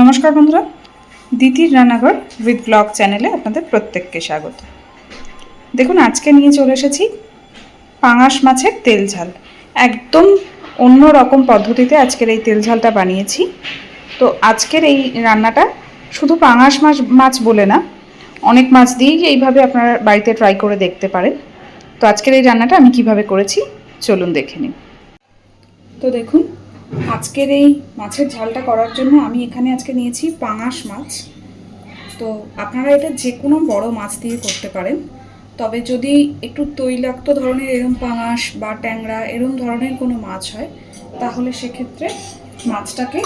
নমস্কার বন্ধুরা, দিতির রান্নাঘর উইথ ব্লগ চ্যানেলে আপনাদের প্রত্যেককে স্বাগত। দেখুন, আজকে নিয়ে চলে এসেছি পাঙাশ মাছের তেল ঝাল। একদম অন্য রকম পদ্ধতিতে আজকের এই তেল ঝালটা বানিয়েছি। তো আজকের এই রান্নাটা শুধু পাঙাশ মাছ মাছ বলে না, অনেক মাছ দিয়েই এইভাবে আপনারা বাড়িতে ট্রাই করে দেখতে পারেন। তো আজকের এই রান্নাটা আমি কীভাবে করেছি, চলুন দেখে নিন তো দেখুন আজকের এই মাছের ঝালটা করার জন্য আমি এখানে আজকে নিয়েছি পাঙাশ মাছ। তো আপনারা এটা যে কোনো বড় মাছ দিয়ে করতে পারেন। তবে যদি একটু তৈলাক্ত ধরনের এরম পাঙাশ বা ট্যাংরা এরম ধরনের কোনো মাছ হয়, তাহলে সেক্ষেত্রে মাছটাকে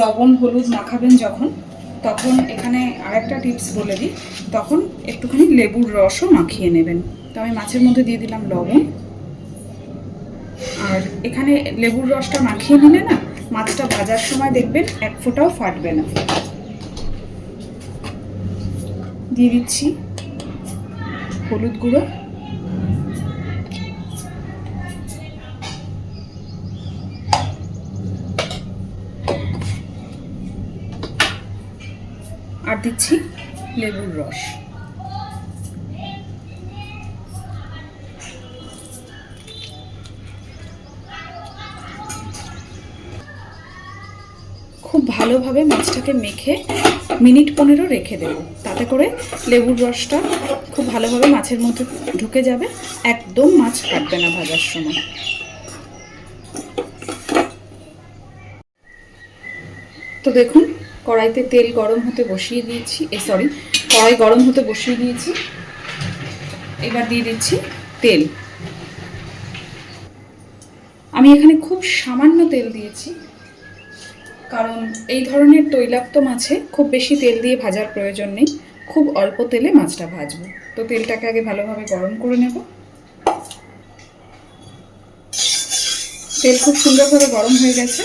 লবণ, হলুদ মাখাবেন যখন। তখন এখানে আরেকটা টিপস বলে দিই, তখন একটুখানি লেবুর রসও মাখিয়ে নেবেন। তো আমি মাছের মধ্যে দিয়ে দিলাম লবণ। এখানে লেবুর রসটা মাখিয়ে নিলে না, মাছটা ভাজার সময় দেখবেন এক ফোঁটাও ফাটবে না। দিয়ে দিচ্ছি হলুদ গুঁড়ো। আর দিচ্ছি লেবুর রস। ভালোভাবে মাছটাকে মেখে মিনিট পনেরো রেখে দেব। তাতে করে লেবুর রসটা খুব ভালোভাবে মাছের মধ্যে ঢুকে যাবে। একদম মাছ কাটবে না ভাজার সময়। তো দেখুন, কড়াইতে তেল গরম হতে বসিয়ে দিয়েছি। এ সরি কড়াই গরম হতে বসিয়ে দিয়েছি। এবার দিয়ে দিচ্ছি তেল। আমি এখানে খুব সামান্য তেল দিয়েছি। কারণ এই ধরনের তৈলাক্ত মাছে খুব বেশি তেল দিয়ে ভাজার প্রয়োজন নেই। খুব অল্প তেলে মাছটা ভাজবো। তো তেলটাকে আগে ভালোভাবে গরম করে নেব। তেল খুব সুন্দরভাবে গরম হয়ে গেছে।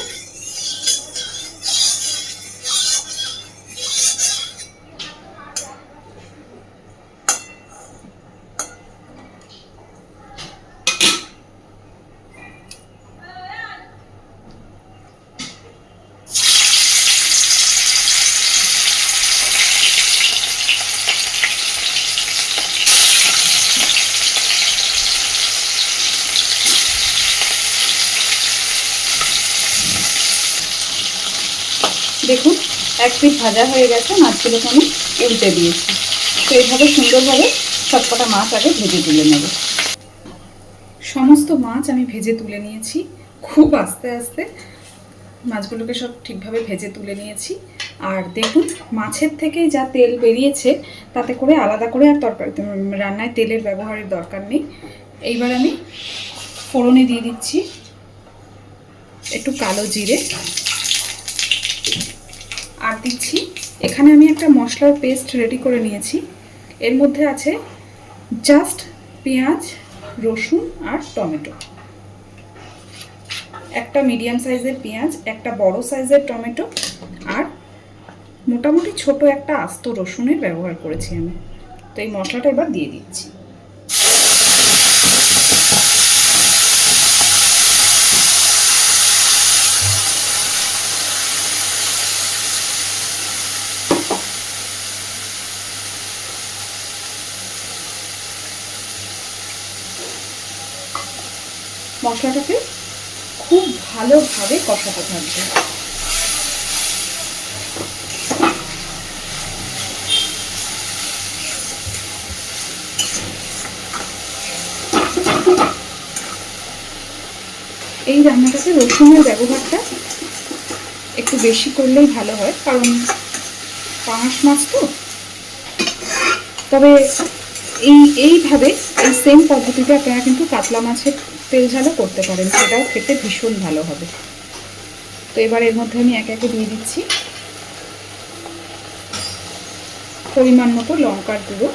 দেখুন, এক পিঠ ভাজা হয়ে গেছে মাছগুলোকে আমি উল্টে দিয়েছি। তো এইভাবে সুন্দরভাবে সবকটা মাছ আগে ভেজে তুলে নেব। সমস্ত মাছ আমি ভেজে তুলে নিয়েছি। খুব আস্তে আস্তে মাছগুলোকে সব ঠিকভাবে ভেজে তুলে নিয়েছি। আর দেখুন, মাছের থেকে যা তেল বেরিয়েছে, তাতে করে আলাদা করে আর তরকারি, রান্নায় তেলের ব্যবহারের দরকার নেই। এইবার আমি ফোড়নে দিয়ে দিচ্ছি একটু কালো জিরে। দিচ্ছি। এখানে আমি একটা মশলার পেস্ট রেডি করে নিয়েছি। এর মধ্যে আছে জাস্ট পেঁয়াজ, রসুন আর টমেটো। একটা মিডিয়াম সাইজের পেঁয়াজ, একটা বড় সাইজের টমেটো আর মোটামুটি ছোট একটা আস্ত রসুনের ব্যবহার করেছি আমি। তো এই মশলাটা এবার দিয়ে দিচ্ছি। মশলাটাকে খুব ভালোভাবে কষাতে থাকবে। এই রান্নাটাতে রসুনের ব্যবহারটা একটু বেশি করলেই ভালো হয়, কারণ পাঙাশ মাছ তো। তবে এই, এইভাবে এই সেম পদ্ধতিতে আপনারা কিন্তু কাতলা মাছের তেল ঝালও করতে পারেন, সেটাও খেতে ভীষণ ভালো হবে। তো এবার এর মধ্যে আমি একে একে দিয়ে দিচ্ছি। পরিমাণ মতো লঙ্কার গুঁড়ো।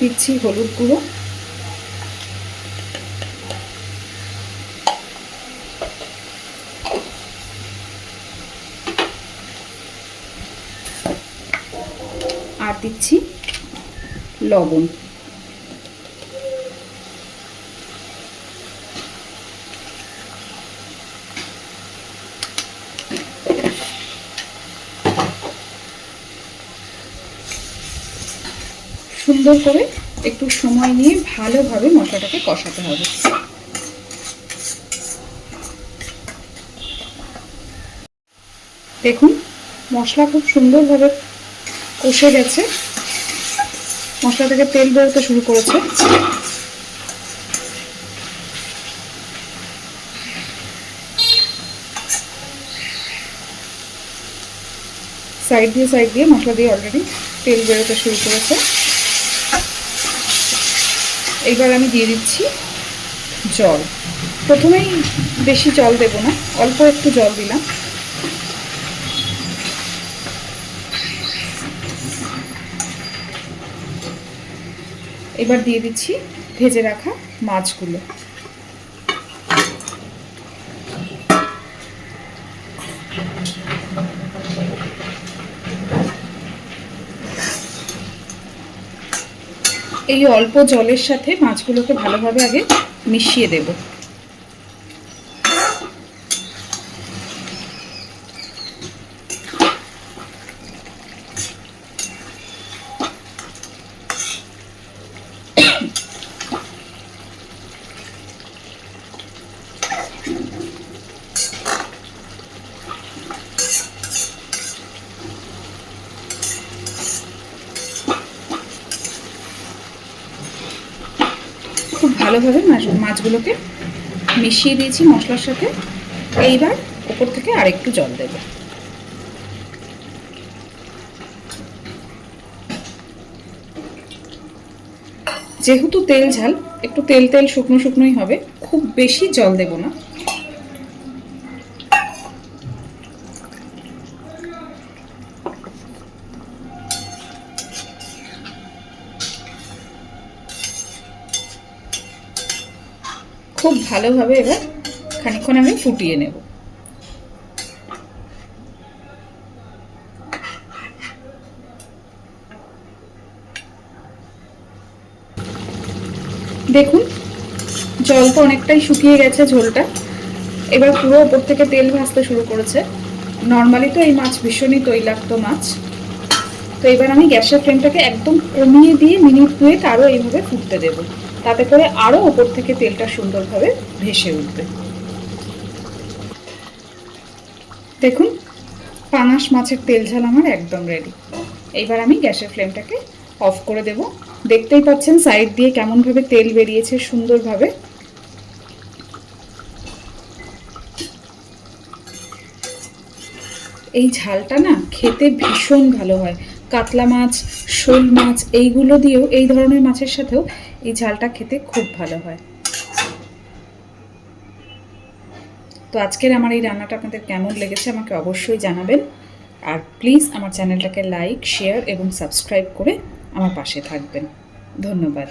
দিচ্ছি হলুদ গুঁড়ো। দিচ্ছি লবণ। সুন্দর করে একটু সময় নিয়ে ভালোভাবে মশলাটাকে কষাতে হবে। দেখুন, মশলা খুব সুন্দরভাবে কষে গেছে। মশলা থেকে তেল বেরোতে শুরু করেছে। সাইড দিয়ে সাইড দিয়ে মশলা দিয়ে অলরেডি তেল বেরোতে শুরু করেছে। এইবার আমি দিয়ে দিচ্ছি জল। প্রথমেই বেশি জল দেব না, অল্প একটু জল দিলাম। এবার দিয়ে দিচ্ছি ভেজে রাখা মাছগুলো। এই অল্প জলের সাথে মাছগুলোকে ভালোভাবে আগে মিশিয়ে দেব খুব ভালোভাবে মাছ মাছগুলোকে মিশিয়ে দিয়েছি মশলার সাথে। এইবার ওপর থেকে আরেকটু জল দেব। যেহেতু তেল ঝাল, একটু তেল তেল শুকনো শুকনোই হবে, খুব বেশি জল দেব না। খুব ভালোভাবে এবার খানিকক্ষণ আমি ফুটিয়ে নেব। দেখুন, জল তো অনেকটাই শুকিয়ে গেছে ঝোলটা। এবার পুরো ওপর থেকে তেল ভাসতে শুরু করেছে। নর্মালি তো এই মাছ ভীষণই তৈলাক্ত মাছ। তো এবার আমি গ্যাসের ফ্লেমটাকে একদম কমিয়ে দিয়ে মিনিট দুয়েক আরও এইভাবে ফুটতে দেবো। তাতে করে আরও ওপর থেকে তেলটা সুন্দরভাবে ভেসে উঠবে। দেখুন পাঙাশ মাছের তেল ঝাল আমার একদম রেডি এইবার আমি গ্যাসের ফ্লেমটাকে অফ করে দেব। দেখতেই পাচ্ছেন সাইড দিয়ে কেমনভাবে তেল বেরিয়েছে সুন্দরভাবে। এই ঝালটা না খেতে ভীষণ ভালো হয়। কাতলা মাছ, শোল মাছ, এইগুলো দিয়েও, এই ধরনের মাছের সাথেও এই ঝালটা খেতে খুব ভালো হয়। তো আজকের আমার এই রান্নাটা আপনাদের কেমন লেগেছে আমাকে অবশ্যই জানাবেন। আর প্লিজ আমার চ্যানেলটাকে লাইক শেয়ার এবং সাবস্ক্রাইব করে আমার পাশে থাকবেন। ধন্যবাদ।